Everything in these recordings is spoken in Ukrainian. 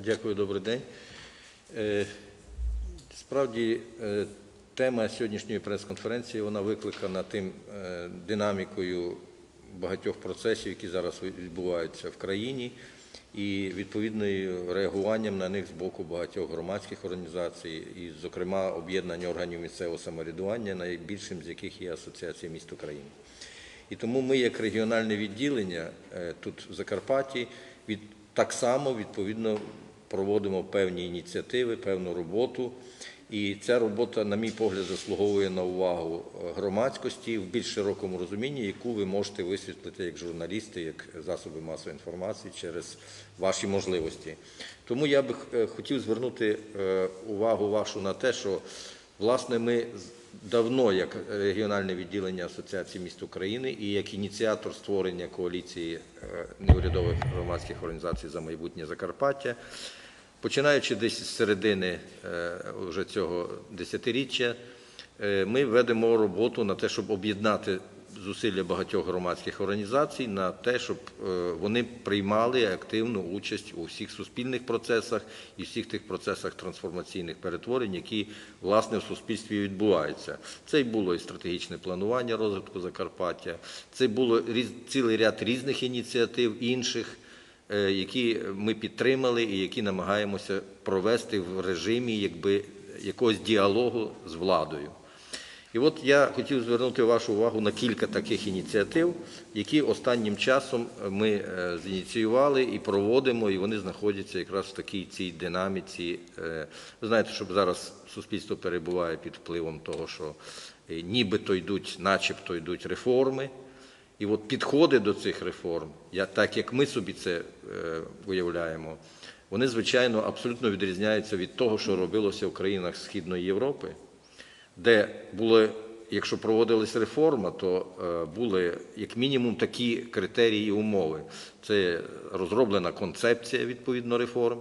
Дякую, добрий день. Е, Справді, е, тема сьогоднішньої прес-конференції вона викликана тим е, динамікою багатьох процесів, які зараз відбуваються в країні, і відповідною реагуванням на них з боку багатьох громадських організацій, і, зокрема, об'єднання органів місцевого самоврядування, найбільшим з яких є Асоціація міст України. І тому ми, як регіональне відділення тут в Закарпатті, від, так само відповідно проводимо певні ініціативи, певну роботу. І ця робота, на мій погляд, заслуговує на увагу е, громадськості в більш широкому розумінні, яку ви можете висвітлити як журналісти, як засоби масової інформації через ваші можливості. Тому я би е, хотів звернути е, увагу вашу на те, що власне ми давно, як регіональне відділення Асоціації міст України і як ініціатор створення коаліції е, неурядових громадських організацій за майбутнє Закарпаття, починаючи десь з середини е, вже цього десятиріччя, е, ми ведемо роботу на те, щоб об'єднати зусилля багатьох громадських організацій на те, щоб е, вони приймали активну участь у всіх суспільних процесах і всіх тих процесах трансформаційних перетворень, які власне в суспільстві відбуваються. Це й було і стратегічне планування розвитку Закарпаття, це було цілий ряд різних ініціатив інших. е, Які ми підтримали і які намагаємося провести в режимі якби, якогось діалогу з владою. І от я хотів звернути вашу увагу на кілька таких ініціатив, які останнім часом ми е, зініціювали і проводимо, і вони знаходяться якраз в такій цій динаміці. Е, Ви знаєте, що зараз суспільство перебуває під впливом того, що е, нібито йдуть, начебто йдуть реформи. І от підходи до цих реформ, так як ми собі це е, уявляємо, вони, звичайно, абсолютно відрізняються від того, що робилося в країнах Східної Європи, де були, якщо проводилась реформа, то е, були як мінімум такі критерії і умови. Це розроблена концепція відповідно реформ.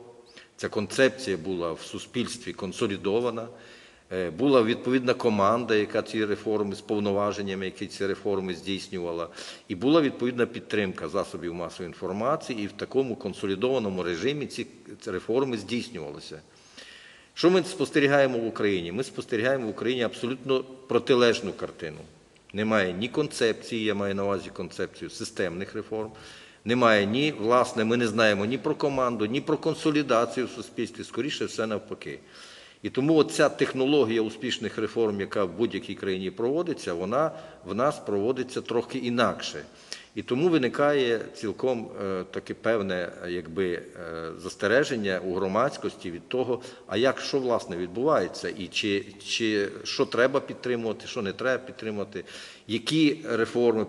Ця концепція була в суспільстві консолідована. Е, Була відповідна команда, яка ці реформи з повноваженнями, які ці реформи здійснювала, і була відповідна підтримка засобів масової інформації, і в такому консолідованому режимі ці ці реформи здійснювалися. Що ми спостерігаємо в Україні? Ми спостерігаємо в Україні абсолютно протилежну картину. Немає ні концепції, я маю на увазі концепцію системних реформ. Немає ні, власне, ми не знаємо ні про команду, ні про консолідацію в суспільстві, скоріше все навпаки. І тому ця технологія успішних реформ, яка в будь-якій країні проводиться, вона в нас проводиться трохи інакше. І тому виникає цілком е, таке певне якби, е, застереження у громадськості від того, а як що власне відбувається, і чи, чи що треба підтримувати, що не треба підтримувати, які реформи,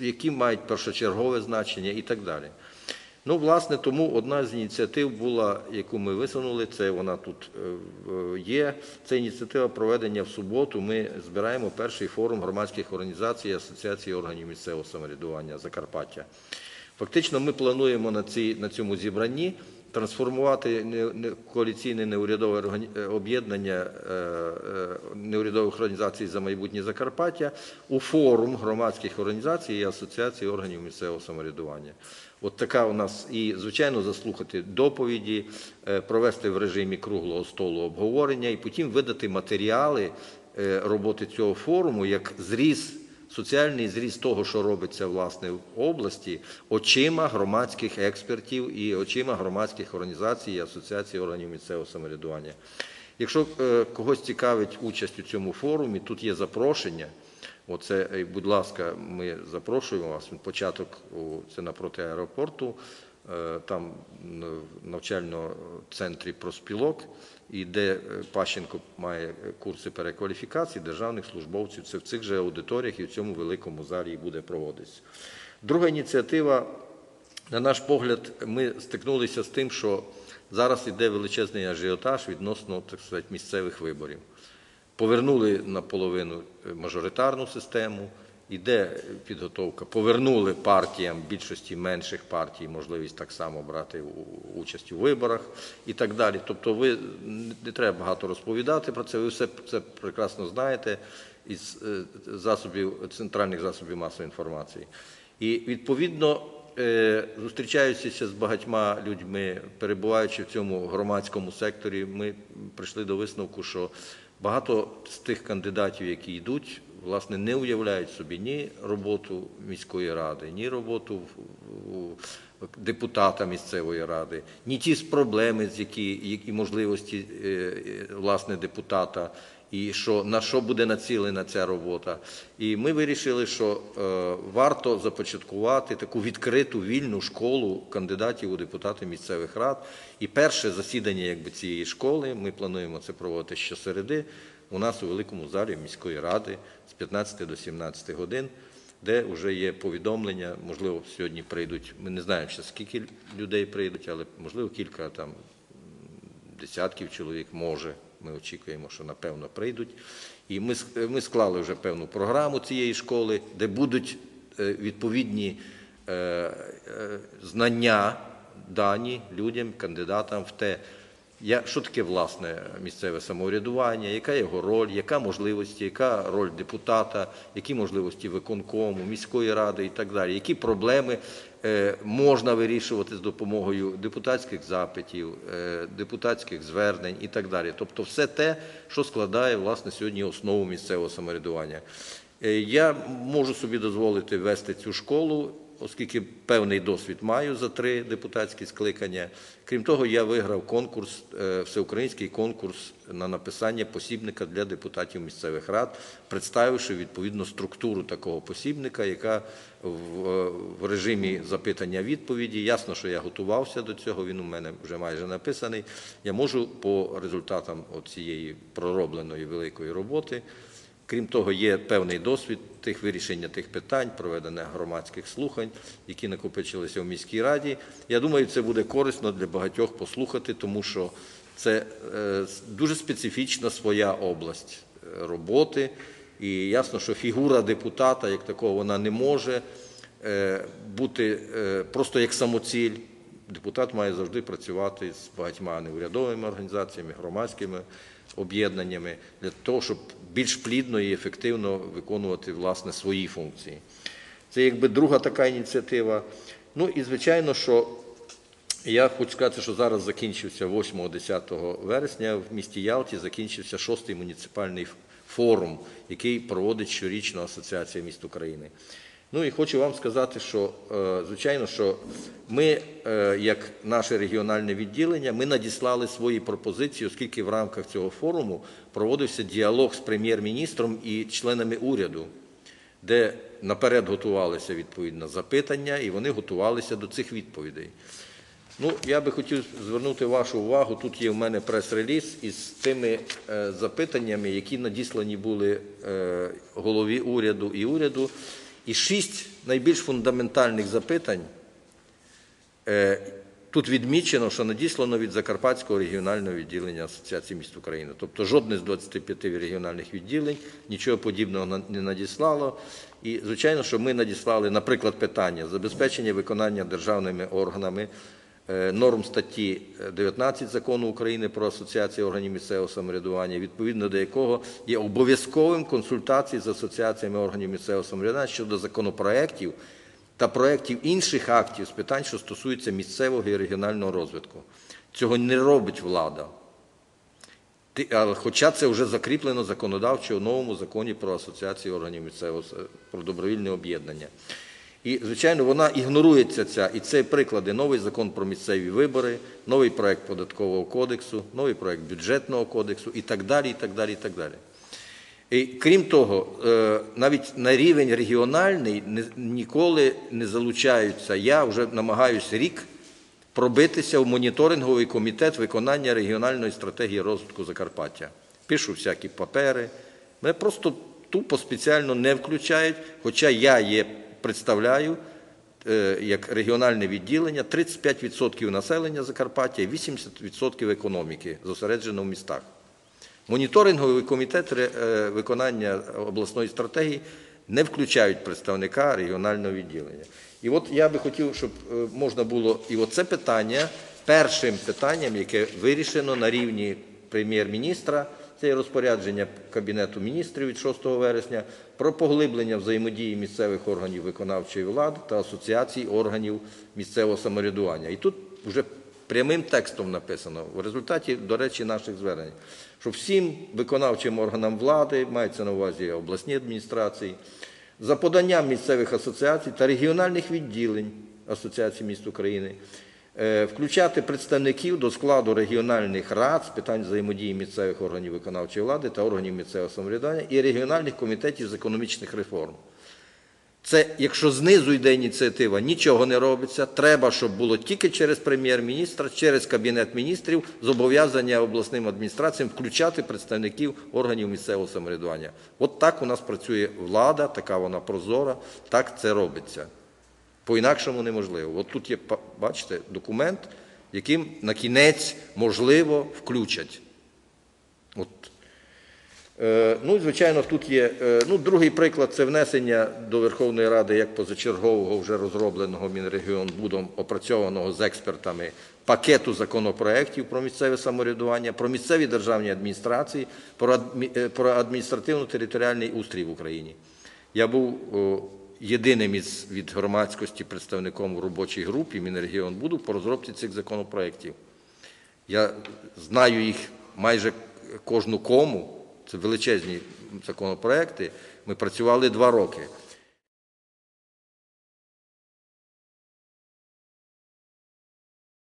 які мають першочергове значення і так далі. Ну, власне, тому одна з ініціатив була, яку ми висунули, це вона тут е, є. Це ініціатива проведення в суботу. Ми збираємо перший форум громадських організацій і асоціації органів місцевого самоврядування Закарпаття. Фактично, ми плануємо на, цій, на цьому зібранні трансформувати не- не- коаліційне неурядове е, об'єднання е, е, неурядових організацій за майбутнє Закарпаття у форум громадських організацій і асоціацій органів місцевого самоврядування. От така у нас і, звичайно, заслухати доповіді, провести в режимі круглого столу обговорення і потім видати матеріали роботи цього форуму як зріз соціальний зріз того, що робиться власне в області, очима громадських експертів і очима громадських організацій і асоціацій органів місцевого самоврядування. Якщо е, когось цікавить участь у цьому форумі, тут є запрошення. Оце, е, будь ласка, ми запрошуємо вас. Початок це напроти аеропорту, е, там в навчальному центрі проспілок, і де е, Пащенко має е, курси перекваліфікації державних службовців. Це в цих же аудиторіях і в цьому великому залі і буде проводитися. Друга ініціатива, на наш погляд, ми стикнулися з тим, що зараз йде величезний ажіотаж відносно так сказати, місцевих виборів. Повернули наполовину е, мажоритарну систему, іде підготовка, повернули партіям більшості менших партій можливість так само брати участь у виборах і так далі. Тобто, ви не треба багато розповідати про це, ви все це прекрасно знаєте із е, засобів центральних засобів масової інформації. І відповідно е, зустрічаючися з багатьма людьми, перебуваючи в цьому громадському секторі, ми прийшли до висновку, що багато з тих кандидатів, які йдуть, власне, не уявляють собі ні роботу міської ради, ні роботу депутата місцевої ради, ні ті проблеми, з які, які можливості е, е, власне депутата, і що на що буде націлена ця робота. І ми вирішили, що е, варто започаткувати таку відкриту вільну школу кандидатів у депутати місцевих рад. І перше засідання якби, цієї школи ми плануємо це проводити щосереди у нас у великому залі міської ради з 15 до 17 годин де вже є повідомлення, можливо, сьогодні прийдуть. Ми не знаємо ще скільки людей прийдуть, але можливо кілька там десятків чоловік може. Ми очікуємо, що напевно прийдуть. І ми, ми склали вже певну програму цієї школи, де будуть е, відповідні е, е, знання дані людям, кандидатам в те, я, що таке власне місцеве самоврядування, яка його роль, яка можливості, яка роль депутата, які можливості виконкому, міської ради і так далі, які проблеми е, можна вирішувати з допомогою депутатських запитів, е, депутатських звернень і так далі. Тобто все те, що складає власне сьогодні основу місцевого самоврядування. Е, Я можу собі дозволити вести цю школу оскільки певний досвід маю за три депутатські скликання. Крім того, я виграв конкурс, е, всеукраїнський конкурс на написання посібника для депутатів місцевих рад, представивши відповідно структуру такого посібника, яка в, е, режимі запитання-відповіді. Ясно, що я готувався до цього. Він у мене вже майже написаний. Я можу по результатам цієї проробленої великої роботи. Крім того, є певний досвід тих вирішення тих питань, проведення громадських слухань, які накопичилися в міській раді. Я думаю, це буде корисно для багатьох послухати, тому що це е, дуже специфічна своя область е, роботи. І ясно, що фігура депутата як такого вона не може е, бути просто як самоціль. Депутат має завжди працювати з багатьма неурядовими організаціями, громадськими об'єднаннями для того, щоб більш плідно і ефективно виконувати власне свої функції. Це якби друга така ініціатива. Ну і звичайно, що я хочу сказати, що зараз закінчився 8-10 вересня в місті Ялті закінчився шостий муніципальний форум, який проводить щорічно Асоціація міст України. Ну і хочу вам сказати, що е, звичайно, що ми, е, як наше регіональне відділення, ми надіслали свої пропозиції, оскільки в рамках цього форуму проводився діалог з прем'єр-міністром і членами уряду, де наперед готувалися відповідно запитання, і вони готувалися до цих відповідей. Ну, я би хотів звернути вашу увагу. Тут є в мене прес-реліз із тими е, запитаннями, які надіслані були голові уряду і уряду. І шість найбільш фундаментальних запитань е, тут відмічено, що надіслано від Закарпатського регіонального відділення Асоціації міст України. Тобто жодне з 25 регіональних відділень нічого подібного не надіслало. І, звичайно, що ми надіслали, наприклад, питання забезпечення виконання державними органами норм статті 19 Закону України про асоціації органів місцевого самоврядування, відповідно до якого є обов'язковим консультації з асоціаціями органів місцевого самоврядування щодо законопроєктів та проєктів інших актів з питань, що стосуються місцевого і регіонального розвитку. Цього не робить влада. Хоча це вже закріплено законодавчо у новому законі про асоціації органів місцевого про добровільне об'єднання. І, звичайно, вона ігнорується ця. І це приклади новий закон про місцеві вибори, новий проект податкового кодексу, новий проект бюджетного кодексу і так далі. і так далі, і так далі. І, крім того, е, навіть на рівень регіональний ніколи не залучаються. Я вже намагаюся рік пробитися в моніторинговий комітет виконання регіональної стратегії розвитку Закарпаття. Пишу всякі папери. Мене просто тупо спеціально не включають, хоча я є, представляю е, як регіональне відділення 35% населення Закарпаття і 80% економіки зосереджено в містах. Моніторинговий комітет е, виконання обласної стратегії не включають представника регіонального відділення. І от я би хотів, щоб е, можна було і оце питання першим питанням, яке вирішено на рівні прем'єр-міністра, Це є розпорядження Кабінету міністрів від 6 вересня про поглиблення взаємодії місцевих органів виконавчої влади та асоціацій органів місцевого самоврядування. І тут вже прямим текстом написано, в результаті, до речі, наших звернень, що всім виконавчим органам влади, мається на увазі обласні адміністрації, за поданням місцевих асоціацій та регіональних відділень Асоціації міст України включати представників до складу регіональних рад з питань взаємодії місцевих органів виконавчої влади та органів місцевого самоврядування і регіональних комітетів з економічних реформ. Це якщо знизу йде ініціатива, нічого не робиться. Треба, щоб було тільки через прем'єр-міністра, через кабінет міністрів зобов'язання обласним адміністраціям включати представників органів місцевого самоврядування. От так у нас працює влада, така вона прозора, так це робиться. По-інакшому неможливо. От тут є, бачите, документ, яким на кінець можливо включать. От Е, Ну, звичайно, тут є е, ну, другий приклад це внесення до Верховної Ради як позачергового вже розробленого Мінрегіонбудом, опрацьованого з експертами пакету законопроєктів про місцеве самоврядування, про місцеві державні адміністрації, про е, адміністративно-територіальний устрій в Україні. Я був єдиним із від громадськості представником у робочій групі Мінрегіонбуду по розробці цих законопроєктів. Я знаю їх майже кожну кому. Це величезні законопроекти. Ми працювали два роки.